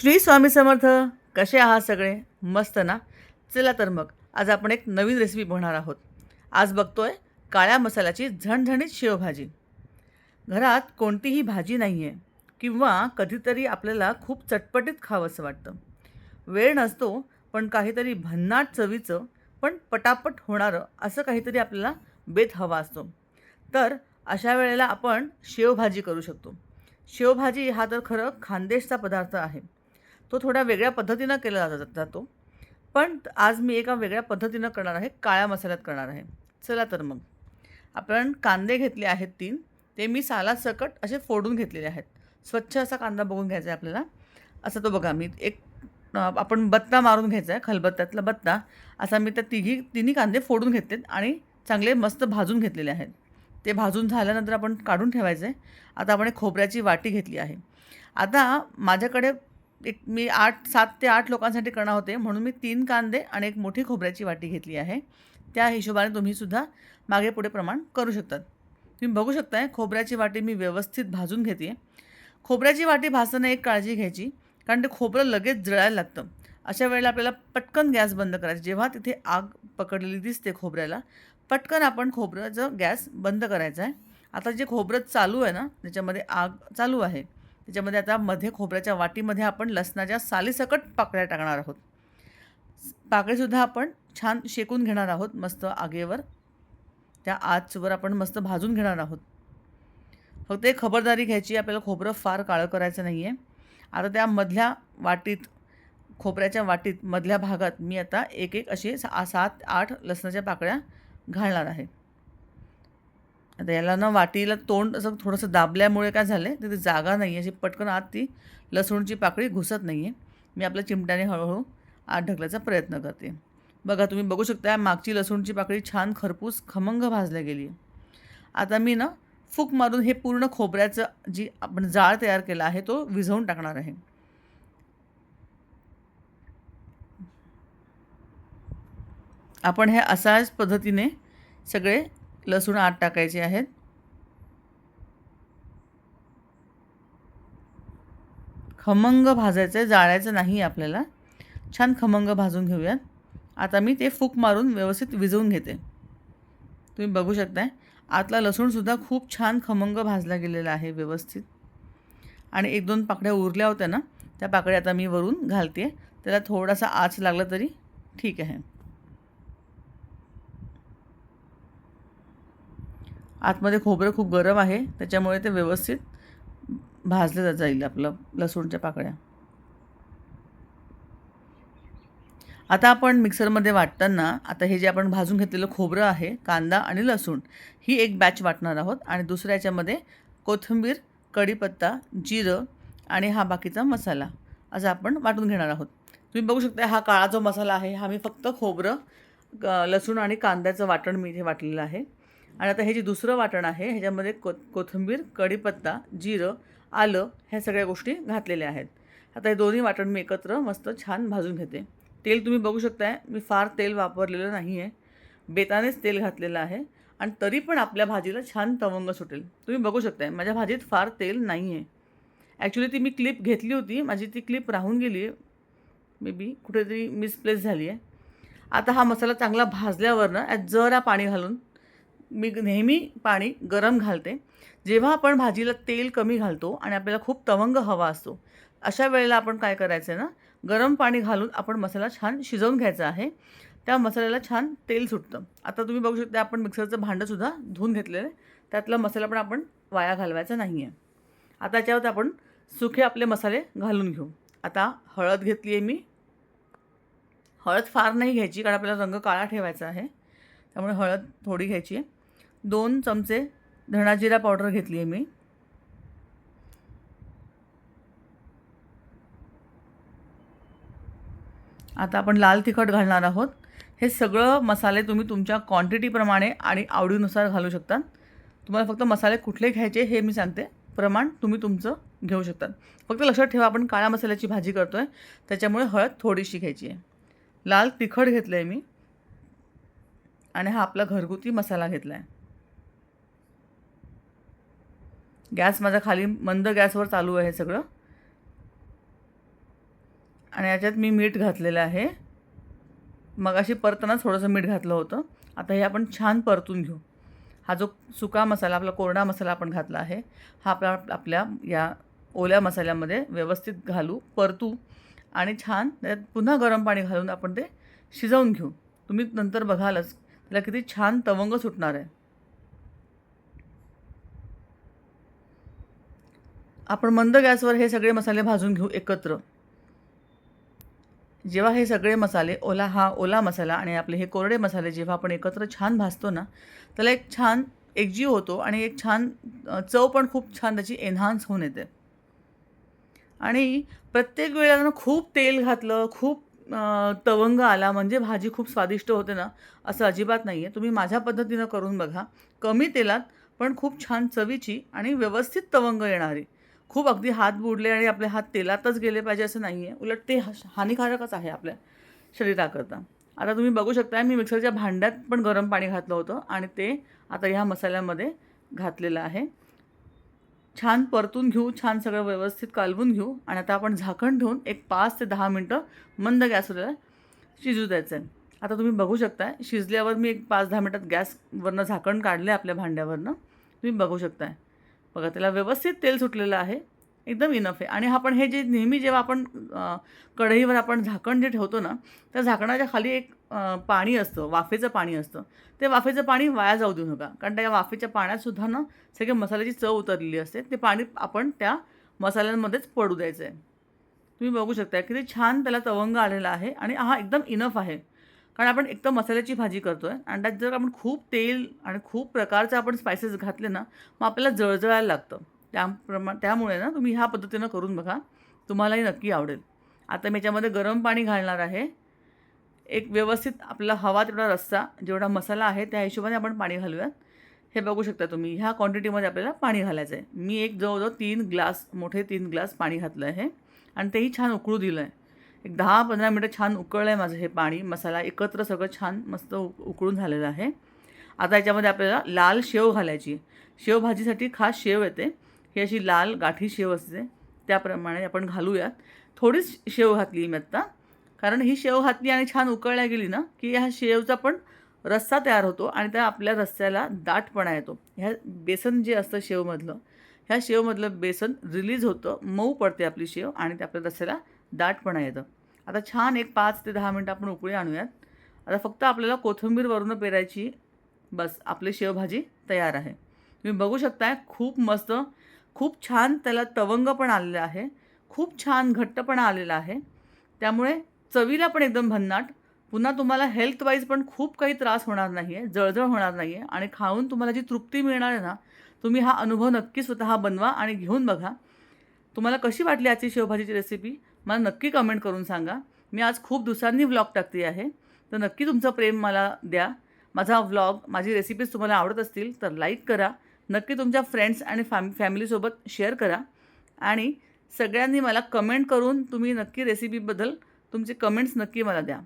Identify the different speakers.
Speaker 1: श्री स्वामी समर्थ कसे आहात सगळे? मस्त ना? चला तर मग आज आपण एक नवीन रेसिपी बनणार आहोत. आज बघतोय काळ्या मसाल्याची झणझणीत शेवभाजी. घरात कोणतीही भाजी नाही आहे किंवा कधीतरी आपल्याला खूप चटपटीत खावंसं वाटतं. वेळ नसतो पण काहीतरी भन्नाट चवीचं पण पटापट होणारं असं काहीतरी आपल्याला बेत हवा असतो. तर अशा वेळेला आपण शेवभाजी करू शकतो. शेवभाजी हा तर खरं खानदेशचा पदार्थ आहे. तो थोड्या वेगळ्या पद्धतीनं केला जात जातो पण आज मी एका वेगळ्या पद्धतीनं करणार आहे काळ्या मसाल्यात करणार आहे. चला तर मग. आपण कांदे घेतले आहेत तीन. ते मी सालासकट असे फोडून घेतलेले आहेत. स्वच्छ असा कांदा बघून घ्यायचा आहे आपल्याला. असं तो बघा मी एक आपण बत्ता मारून घ्यायचा आहे खलबत्त्यातला बत्ता. असा मी त्या तिघी तिन्ही कांदे फोडून घेतलेत आणि चांगले मस्त भाजून घेतलेले आहेत. ते भाजून झाल्यानंतर आपण काढून ठेवायचं. आहे आता आपण एक खोबऱ्याची वाटी घेतली आहे. आता माझ्याकडे एक मी आठ सात ते आठ लोकांसाठी करणार होते. म्हणून मी तीन कांदे आणि एक मोठी खोबऱ्याची वाटी घेतली आहे. त्या हिशोबाने तुम्हीसुद्धा मागे पुढे प्रमाण करू शकतात. तुम्ही बघू शकताय खोबऱ्याची वाटी मी व्यवस्थित भाजून घेते खोबऱ्याची वाटी भाजताना एक काळजी घ्यायची कारण ते खोबरं लगेच जळायला लागतं. अशा वेळेला आपल्याला पटकन गॅस बंद करायचा. जेव्हा तिथे आग पकडलेली दिसते खोबऱ्याला पटकन आपण खोबऱ्याचं गॅस बंद करायचा आहे. आता जे खोबरं चालू आहे ना त्याच्यामध्ये आग चालू आहे त्याच्यामध्ये आता मध्ये खोबऱ्याच्या वाटीमध्ये आपण लसणाच्या सालीसकट पाकळ्या टाकणार आहोत. पाकळीसुद्धा आपण छान शेकून घेणार आहोत मस्त आगेवर. त्या आचवर आपण मस्त भाजून घेणार आहोत. फक्त एक खबरदारी घ्यायची आपल्याला खोबरं फार काळं करायचं नाही आहे आता त्या मधल्या वाटीत खोबऱ्याच्या वाटीत मधल्या भागात मी आता एक एक असे सा सात आठ लसणाच्या पाकळ्या घालणार आहे. आता याला ना वाटीला तोंड असं थोडंसं दाबल्यामुळे काय झालं आहे तिथे जागा नाही आहे अशी पटकन आत ती लसूणची पाकळी घुसत नाही आहे मी आपल्या चिमट्याने हळूहळू आत ढकलायचा प्रयत्न करते. बघा तुम्ही बघू शकता मागची लसूणची पाकळी छान खरपूस खमंग भाजल्या गेली आहे आता मी ना फूक मारून हे पूर्ण खोबऱ्याचं जी आपण जाळ तयार केला आहे तो विझवून टाकणार आहे. आपण हे असाच पद्धतीने सगळे लसूण आत टाकायचे आहेत. खमंग भाजायचं आहे जाळायचं नाही आपल्याला. छान खमंग भाजून घेऊयात. आता मी ते फूक मारून व्यवस्थित विजवून घेते. तुम्ही बघू शकताय आतला लसूणसुद्धा खूप छान खमंग भाजला गेलेला आहे व्यवस्थित. आणि एक दोन पाकड्या उरल्या होत्या ना त्या पाकड्या आता मी वरून घालते. त्याला थोडासा आच लागला तरी ठीक आहे. आतमध्ये खोबरं खूप गरम आहे त्याच्यामुळे ते व्यवस्थित भाजलं जाईल आपलं लसूणच्या पाकळ्या. आता आपण मिक्सरमध्ये वाटताना आता हे जे आपण भाजून घेतलेलं खोबरं आहे कांदा आणि लसूण ही एक बॅच वाटणार आहोत आणि दुसऱ्या याच्यामध्ये कोथिंबीर कढीपत्ता जिरं आणि हा बाकीचा मसाला असं आपण वाटून घेणार आहोत. तुम्ही बघू शकता हा काळा जो मसाला आहे हा मी फक्त खोबरं लसूण आणि कांद्याचं वाटण मी इथे वाटलेलं आहे. आणि आता हे जे दुसरं वाटण आहे ह्याच्यामध्ये को कोथिंबीर कढीपत्ता जिरं आलं ह्या सगळ्या गोष्टी घातलेल्या आहेत. आता हे दोन्ही वाटण मी एकत्र मस्त छान भाजून घेते. तेल तुम्ही बघू शकताय मी फार तेल वापरलेलं नाही आहे बेतानेच तेल घातलेलं आहे आणि तरी पण आपल्या भाजीला छान तवंग सुटेल. तुम्ही बघू शकताय माझ्या भाजीत फार तेल नाही आहे ॲक्च्युली ती मी क्लिप घेतली होती माझी ती क्लिप राहून गेली आहे मे बी कुठेतरी मिसप्लेस झाली आहे आता हा मसाला चांगला भाजल्यावर ना जरा पाणी घालून मी नेहमी पाणी गरम घालते. जेव्हा आपण भाजीला तेल कमी घालतो आणि आपल्याला खूप तवंग हवा असतो अशा वेळेला आपण काय करायचं आहे ना गरम पाणी घालून आपण मसाला छान शिजवून घ्यायचा आहे. त्या मसाल्याला छान तेल सुटतं. आता तुम्ही बघू शकता आपण मिक्सरचं भांडंसुद्धा धुवून घेतलेलं आहे. त्यातला मसाला पण आपण वाया घालवायचा नाही आहे. आता त्याच्यावर आपण सुखे आपले मसाले घालून घेऊ. आता हळद घेतली आहे मी. हळद फार नाही घ्यायची कारण आपल्याला रंग काळा ठेवायचा आहे. त्यामुळे हळद थोडी घ्यायची आहे. दोन चमचे धणाजिरा पावडर घेतली आहे मी. आता आपण लाल तिखट घालणार आहोत. हे सगळं मसाले तुम्ही तुमच्या क्वांटिटीप्रमाणे आणि आवडीनुसार घालू शकता. तुम्हाला फक्त मसाले कुठले घ्यायचे हे मी सांगते. प्रमाण तुम्ही तुमचं घेऊ शकतात फक्त लक्षात ठेवा आपण काळ्या मसाल्याची भाजी करतो आहे त्याच्यामुळे हळद थोडीशी घ्यायची आहे. लाल तिखट घेतलं आहे मी. आणि हा आपला घरगुती मसाला घेतला आहे गॅस माझा खाली मंद गॅसवर चालू आहे सगळं. आणि याच्यात मी मीठ घातलेलं आहे. मग अशी परताना थोडंसं मीठ घातलं होतं. आता हे आपण छान परतून घेऊ. हा जो सुका मसाला आपला कोरडा मसाला आपण घातला आहे हा आपला आपल्या या ओल्या मसाल्यामध्ये व्यवस्थित घालू परतू आणि छान त्यात पुन्हा गरम पाणी घालून आपण ते शिजवून घेऊ. तुम्ही नंतर बघालच त्याला किती छान तवंग सुटणार आहे. आपण मंद गॅसवर हे सगळे मसाले भाजून घेऊ एकत्र. जेव्हा हे सगळे मसाले ओला हा ओला मसाला आणि आपले हे कोरडे मसाले जेव्हा आपण एकत्र छान भाजतो ना त्याला एक छान एकजीव होतो आणि एक छान चव पण खूप छान त्याची एन्हान्स होऊन येते. आणि प्रत्येक वेळेला ना खूप तेल घातलं खूप तवंग आला म्हणजे भाजी खूप स्वादिष्ट होते ना असं अजिबात नाही आहे तुम्ही माझ्या पद्धतीनं करून बघा. कमी तेलात पण खूप छान चवीची आणि व्यवस्थित तवंग येणारी. खूप अगदी हात बुडले आणि आपले हात तेलातच गेले पाहिजे असं नाही आहे उलट ते हानिकारकच आहे आपल्या शरीराकरता. आता तुम्ही बघू शकता मी मिक्सरच्या भांड्यात पण गरम पाणी घातलं होतं आणि ते आता ह्या मसाल्यामध्ये घातलेलं आहे. छान परतून घेऊ छान सगळं व्यवस्थित कालवून घेऊ आणि आता आपण झाकण ठेवून एक पाच ते दहा मिनटं मंद गॅसवर शिजू द्यायचं आहे आता तुम्ही बघू शकताय शिजल्यावर मी एक पाच दहा मिनटात गॅसवरनं झाकण काढले आपल्या भांड्यावरनं. तुम्ही बघू शकताय. बघा त्याला व्यवस्थित तेल सुटलेलं आहे. एकदम इनफ आहे. आणि आपण हे जे नेहमी जेव्हा आपण कढईवर आपण झाकण जे ठेवतो ना त्या झाकणाच्या खाली एक पाणी असतं वाफेचं पाणी असतं. ते वाफेचं पाणी वाया जाऊ देऊ नका. कारण त्या वाफेच्या पाण्यातसुद्धा ना सगळे मसाल्याची चव उतरलेली असते. ते पाणी आपण त्या मसाल्यांमध्येच पडू द्यायचं आहे तुम्ही बघू शकता किती छान त्याला तवंग आलेला आहे. आणि हा एकदम इनफ आहे. कारण आपण एकदम मसाल्याची भाजी करतो आहे आणि त्यात जर आपण खूप तेल आणि खूप प्रकारचे आपण स्पायसेस घातले ना मग आपल्याला जळजळायला लागतं. त्याप्रमा त्यामुळे ना तुम्ही ह्या पद्धतीनं करून बघा. तुम्हालाही नक्की आवडेल. आता मी याच्यामध्ये गरम पाणी घालणार आहे. एक व्यवस्थित आपला हवा तेवढा रस्सा जेवढा मसाला आहे त्या हिशोबाने आपण पाणी घालूयात. हे बघू शकता तुम्ही ह्या क्वांटिटीमध्ये आपल्याला पाणी घालायचं आहे. मी एक जवळजवळ तीन ग्लास मोठे तीन ग्लास पाणी घातलं आहे. आणि तेही छान उकळू दिलं आहे एक दहा पंधरा मिनटं छान उकळलं आहे माझं हे पाणी. मसाला एकत्र सगळं छान मस्त उक उकळून झालेलं आहे. आता याच्यामध्ये आपल्याला लाल शेव घालायची. शेव भाजीसाठी खास शेव येते. ही अशी लाल गाठी शेव असते. त्याप्रमाणे आपण घालूयात. थोडीच शेव घातली मी आत्ता कारण ही शेव घातली आणि छान उकळल्या गेली ना की ह्या शेवचा पण रस्सा तयार होतो आणि त्या आपल्या रस्स्याला दाटपणा येतो. ह्या बेसन जे असतं शेवमधलं ह्या शेवमधलं बेसन रिलीज होतं मऊ पडते आपली शेव आणि त्या आपल्या रस्स्याला दाटपणा येतं. आता छान एक पाच ते दहा मिनटं आपण उकळी आणूयात. आता फक्त आपल्याला कोथिंबीरवरून पेरायची बस आपली शेवभाजी तयार आहे. तुम्ही बघू शकताय खूप मस्त खूप छान त्याला तवंग पण आलेलं आहे. खूप छान घट्टपणा आलेला आहे. त्यामुळे चवीला पण एकदम भन्नाट. पुन्हा तुम्हाला हेल्थवाईज पण खूप काही त्रास होणार नाही आहे जळजळ होणार नाही आहे आणि खाऊन तुम्हाला जी तृप्ती मिळणार आहे ना तुम्ही हा अनुभव नक्की स्वतः बनवा आणि घेऊन बघा. तुम्हाला कशी वाटली आजची शेवभाजीची रेसिपी मला नक्की कमेंट करून सांगा. मी आज खूप दिवसांनी व्लॉग टाकते आहे. तर नक्की तुमचं प्रेम मला द्या. माझा व्लॉग माझी रेसिपीज तुम्हाला आवडत असतील तर लाईक करा. नक्की तुमच्या फ्रेंड्स आणि फॅम फॅमिलीसोबत शेअर करा. आणि सगळ्यांनी मला कमेंट करून तुम्ही नक्की रेसिपीबद्दल तुमचे कमेंट्स नक्की मला द्या.